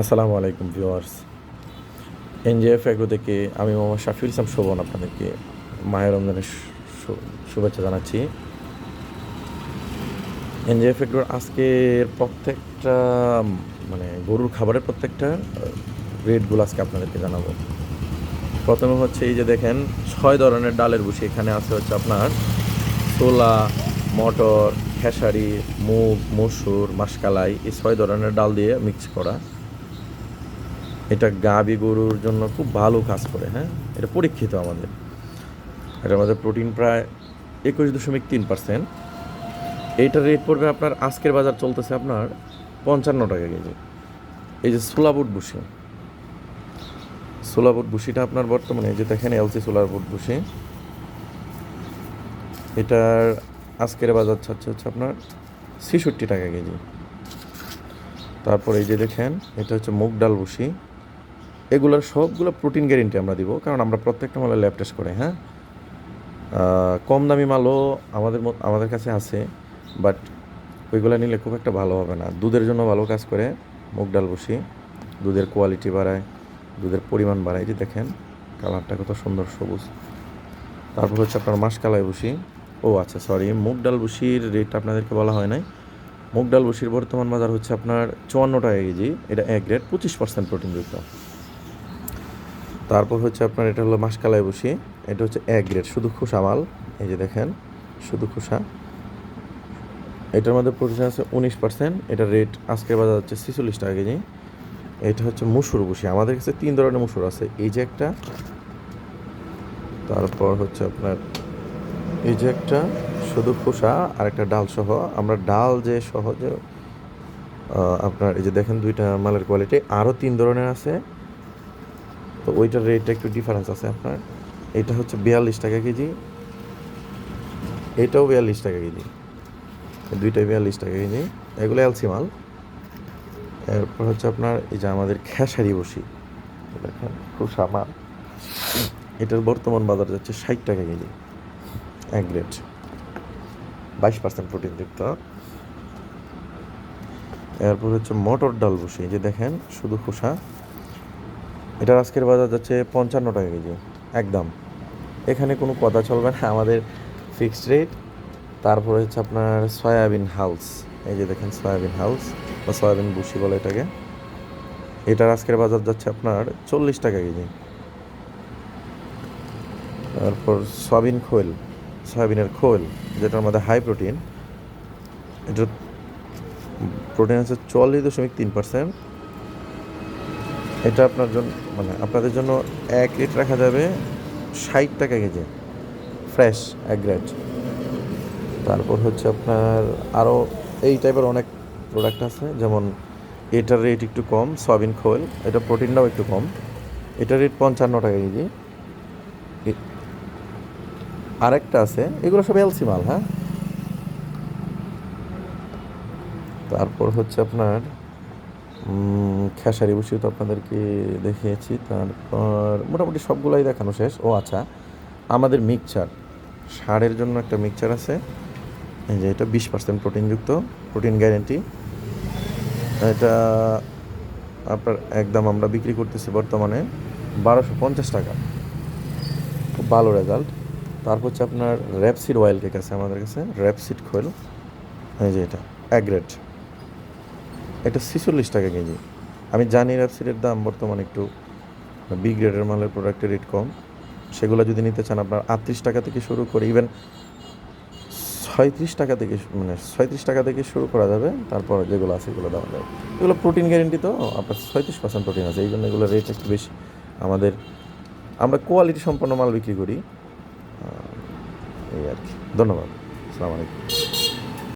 আসসালামু আলাইকুম viewers. NGF agro থেকে আমি মোহাম্মদ শাফিউল ইসলাম শোভন আপনাদেরকে মায়ের রমজানের শুভেচ্ছা জানাচ্ছি। এনজিএফ এগ্রোর আজকের প্রত্যেকটা মানে গরুর খাবারের প্রত্যেকটা রেটগুলো আজকে আপনাদেরকে জানাব। প্রথমে হচ্ছে এই যে দেখেন, ছয় ধরনের ডালের বসি এখানে আছে হচ্ছে আপনার ছোলা, মটর, খেসারি, মুগ, মসুর মাসকালাই এই ছয় ধরনের ডাল দিয়ে মিক্স করা। এটা গাবি গরুর জন্য খুব ভালো কাজ করে হ্যাঁ? এটা পরীক্ষিত আমাদের। এটা আমাদের প্রোটিন প্রায় একুশ দশমিক তিন পার্সেন্ট। এইটার রেট পড়বে আপনার, আজকের বাজার চলতেছে আপনার পঞ্চান্ন টাকা কেজি। এই যে সোলাবুট বুসি সোলাবুট বুসিটা আপনার বর্তমানে যে দেখেন, এলসি সোলাবুট বুসি এটার আজকের বাজার ছাড়ছে হচ্ছে আপনার ছেষট্টি টাকা কেজি। তারপর এই যে দেখেন, এটা হচ্ছে মুগ ডাল বসি এগুলোর সবগুলো প্রোটিন গ্যারেন্টি আমরা দিব, কারণ আমরা প্রত্যেকটা মালে ল্যাব টেস্ট করে হ্যাঁ? কম দামি মালও আমাদের আমাদের কাছে আছে বাট ওইগুলো নিলে খুব একটা ভালো হবে না। দুধের জন্য ভালো কাজ করে, মুগ ডাল বসি, দুধের কোয়ালিটি বাড়ায়, দুধের পরিমাণ বাড়ায়। যে দেখেন কালারটা কত সুন্দর সবুজ। তারপর হচ্ছে আপনার মাসকালাই বসি। ও আচ্ছা সরি মুগ ডাল বসির রেট আপনাদেরকে বলা হয় নাই। মুগ ডাল বসির বর্তমান বাজার হচ্ছে আপনার চুয়ান্ন টাকা কেজি, এটা এক গ্রেড পঁচিশ পার্সেন্ট প্রোটিনযুক্ত তারপর হচ্ছে আপনার এটা হলো মাসকালাই বসি। এটা হচ্ছে এক গ্রেড, শুধু খোসা মাল। এই যে দেখেন, শুধু খোসা। এটার মধ্যে প্রোটিন আছে উনিশ পার্সেন্ট। এটার রেট আজকের বাজার হচ্ছে ছেচল্লিশ টাকা কেজি। এটা হচ্ছে মুসুর বসি। আমাদের কাছে তিন ধরনের মুসুর আছে। এই যে একটা, তারপর হচ্ছে আপনার এই যে একটা, শুধু খোসা আর একটা ডাল সহ। আমরা ডাল যে সহজে আপনার এই যে দেখেন দুইটা মালের কোয়ালিটি আরও তিন ধরনের আছে। তো ওইটার রেটটা একটু ডিফারেন্স আছে আপনার। এটা হচ্ছে বিয়াল্লিশ টাকা কেজি। এটাও বিয়াল্লিশ টাকা কেজি। দুইটাই বিয়াল্লিশ টাকা কেজি। এগুলো এলসি মাল। এরপর হচ্ছে আপনার, এই যে আমাদের খেসারি বসি। দেখেন মাল। এটার বর্তমান বাজার যাচ্ছে ষাট টাকা কেজি। এক গ্রেড। বাইশ পার্সেন্ট প্রোটিনযুক্ত এরপর হচ্ছে মটর ডাল বসি। যে দেখেন, শুধু খোসা। এটার আজকের বাজার যাচ্ছে পঞ্চান্ন টাকা কেজি, একদম। এখানে কোনো কথা চলবে না, আমাদের ফিক্সড রেট তারপরে হচ্ছে আপনার সয়াবিন হাউস এই যে দেখেন সয়াবিন হাউস বা সয়াবিন বুসি বলে এটাকে। এটার আজকের বাজার যাচ্ছে আপনার চল্লিশ টাকা কেজি। তারপর সয়াবিন খোল, সয়াবিনের খোল, যেটার মধ্যে হাই প্রোটিন এটার প্রোটিন আছে চুয়াল্লিশ দশমিক তিন পার্সেন্ট এটা আপনার জন্য মানে আপনাদের জন্য এক রেট রাখা যাবে ষাট টাকা কেজি। ফ্রেশ, এক গ্রেড তারপর হচ্ছে আপনার আরও এই টাইপের অনেক প্রোডাক্ট আছে, যেমন এটার রেট একটু কম, সয়াবিন খোল। এটা প্রোটিনটাও একটু কম। এটার রেট পঞ্চান্ন টাকা কেজি। আরেকটা আছে, এগুলো সব এলসি মাল হ্যাঁ? তারপর হচ্ছে আপনার খেসারি বসিও তো আপনাদেরকে দেখিয়েছি। তারপর মোটামুটি সবগুলাই দেখানো শেষ। ও আচ্ছা। আমাদের মিক্সচার। সারের জন্য একটা মিক্সচার আছে। এই যে এটা বিশ পার্সেন্ট প্রোটিনযুক্ত। Protein guarantee. এটা আপনার একদম আমরা বিক্রি করতেছি বর্তমানে বারোশো পঞ্চাশ টাকা। খুব ভালো রেজাল্ট। তারপর হচ্ছে আপনার র্যাপসিড অয়েল কেক আছে আমাদের কাছে। র্যাপসিড খোল। এই যে এটা। অ্যাগ্রেট এটা ছেচল্লিশ টাকা কেজি। আমি জানি র্যাপসিডের দাম বর্তমানে একটু বি গ্রেডের মালের প্রোডাক্টের রেট কম। সেগুলো যদি নিতে চান আপনার আটত্রিশ টাকা থেকে শুরু করে ইভেন ছয়ত্রিশ টাকা থেকে মানে ছয়ত্রিশ টাকা থেকে শুরু করা যাবে। তারপর যেগুলো আছে এগুলো দেওয়া যাবে। এগুলো প্রোটিন গ্যারেন্টি তো, আপনার ছয়ত্রিশ পার্সেন্ট প্রোটিন আছে। এই জন্য এগুলো রেট একটু বেশি। আমাদের, আমরা কোয়ালিটি সম্পন্ন মাল বিক্রি করি। এই আর কি। ধন্যবাদ। আসসালামু আলাইকুম।